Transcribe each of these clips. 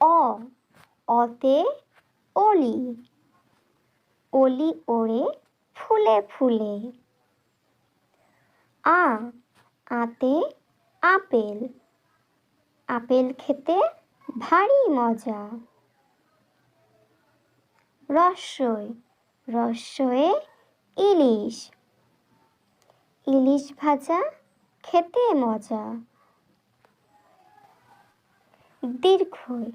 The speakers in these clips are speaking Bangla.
অ, অতে অলি। অলি ওড়ে ফুলে ফুলে। আ, আতে আপেল। আপেল খেতে ভারী মজা। রসই রসয়ে ইলিশ। ইলিশ ভাজা খেতে মজা। দীর্ঘই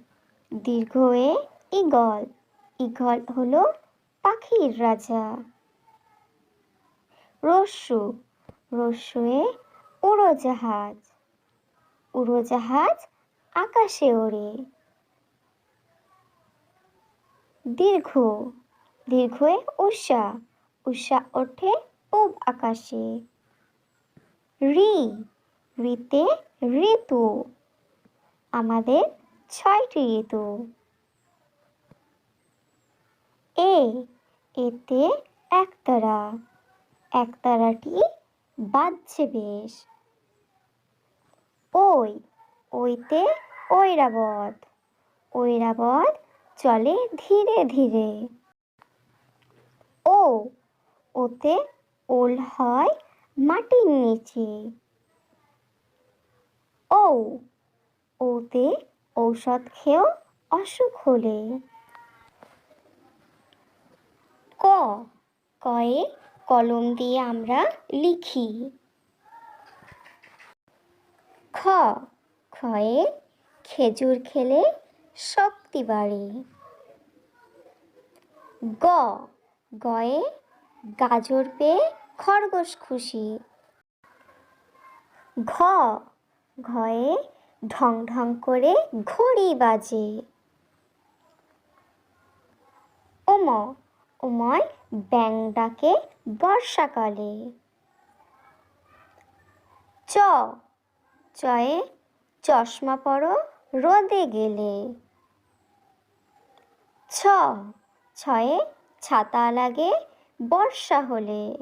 দীর্ঘয়ে ইগল ইগল হলো পাখির রাজা। রস্যু। রস্যু এ উড়োজাহাজ। উড়োজাহাজ আকাশে ওড়ে। দীর্ঘ। দীর্ঘয়ে উষা। উষা ওঠে পূব আকাশে। ঋ ঋতে ঋতু। আমাদের ছয়টি ঋতু। এ, এতে একতারা। একতারাটি বাজছে বেশ। ওই, ওইতে ঐরাবত। ঐরাবত চলে ধীরে ধীরে। ও, ওতে ওল হয় মাটির নিচে। ও ওতে ঔষধ খেয়েও অসুখ হলে। ক, কয়ে কলম দিয়ে আমরা লিখি। খ খয়ে খেজুর খেলে শক্তি বাড়ে। গ, গয়ে গাজর পেয়ে খরগোশ খুশি। ঘ, ঘয়ে ঢং ঢং করে ঘড়ি বাজে। ওম উময় ব্যাং ডাকে বর্ষাকালে। চ, চয়ে চশমা পরো রোদে গেলে। ছ, ছয়ে ছাতা লাগে বর্ষা হলে।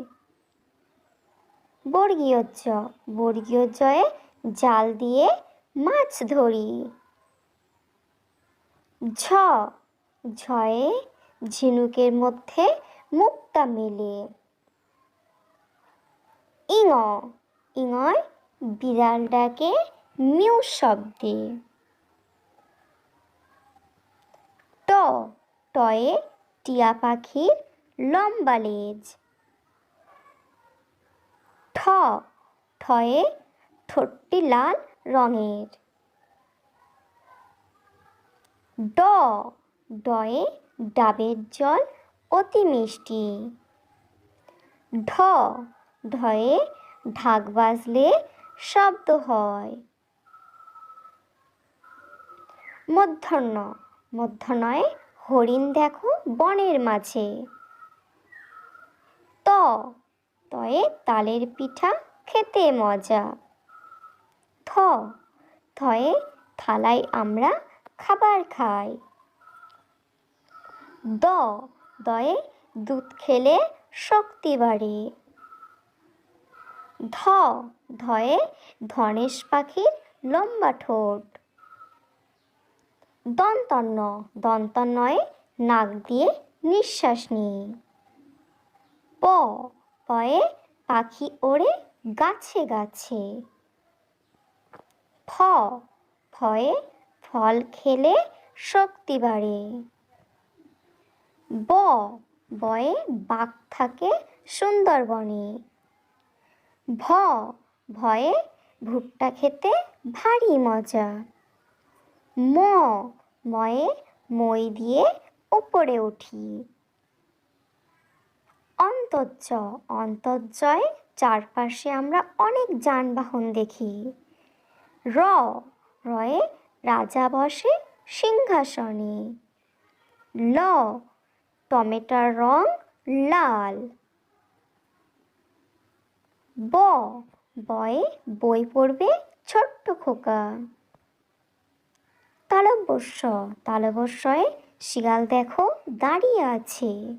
বর্গীয় জ বর্গীয় জয়ে জাল দিয়ে মাছ ধরি। ঝ, ঝয়ে ঝিনুকের মধ্যে মুক্তা মেলে। ইঙ, ইঙয় বিড়াল ডাকে মিউ শব্দে। ট, টয়ে টিয়া পাখির লম্বা লেজ। ঠ, ঠয়ে ঠোঁটটি লাল রঙের। ড, ডয়ে ডাবের জল অতি মিষ্টি। ঢ ঢয়ে ঢাক বাজলে শব্দ হয়। মধ্যাহ্ন, মধ্যাহ্নয়ে হরিণ দেখো বনের মাঝে। ত, তয়ে তালের পিঠা খেতে মজা। থ থয়ে থালায় আমরা খাবার খাই। দ, দয়ে দুধ খেলে শক্তি বাড়ে। ধ, ধয়ে ধনেশ পাখির লম্বা ঠোঁট। দন্তন্য দন্তন্নয়ে নাক দিয়ে নিঃশ্বাস নিই। প, পয়ে পাখি ওড়ে গাছে গাছে। ফ ফয়ে ফল খেলে শক্তি বাড়ে। ব, বয়ে বাঘ থাকে সুন্দরবনে। ভ, ভয়ে ভুট্টা খেতে ভারী মজা। ম, ময়ে মই দিয়ে উপরে উঠি। অন্তর্য অন্তর্জয়ে চারপাশে আমরা অনেক যানবাহন দেখি। র রয়ে রাজা বসে সিংহাসনে। ল টমেটোর রং লাল। ব, বয়ে বই পড়বে ছোট্ট খোকা। তালব্যস্য, তালব্যস্যয়ে শিয়াল দেখো দাঁড়িয়ে আছে।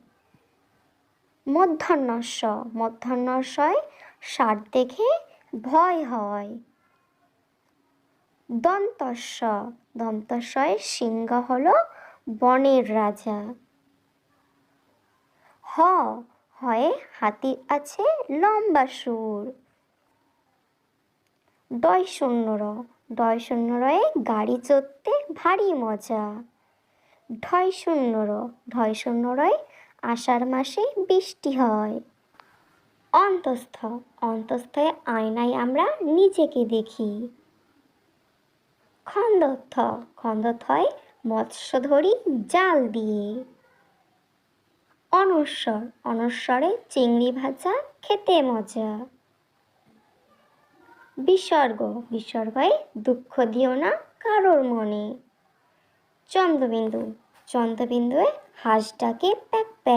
মধ্যাহ্নস্য, মধ্যাহ্নস্যয় ষাট দেখে ভয় হয়। দন্তস্ব দন্তস্বয়ের সিংহ হল বনের রাজা। হ, হয়ে হাতির আছে লম্বা সুর। দয় শূন্য র দয় শূন্য রয়ে গাড়ি চড়তে ভারী মজা। ঢয় শূন্য র ঢয় শূন্য রয়ে আষাঢ় মাসে বৃষ্টি হয়। অন্তস্থ, অন্তস্থে আয়নায় আমরা নিজেকে দেখি। খন্দর্থ হয় মৎস্য ধরি জাল দিয়ে। অনস্বর অনস্বরে চিংড়ি ভাজা, খেতে মজা। বিসর্গ। বিসর্গয়ে দুঃখ দিও না কারোর মনে। চন্দ্রবিন্দু। চন্দ্রবিন্দুয়ে হাঁস ডাকে প্যাক প্যাক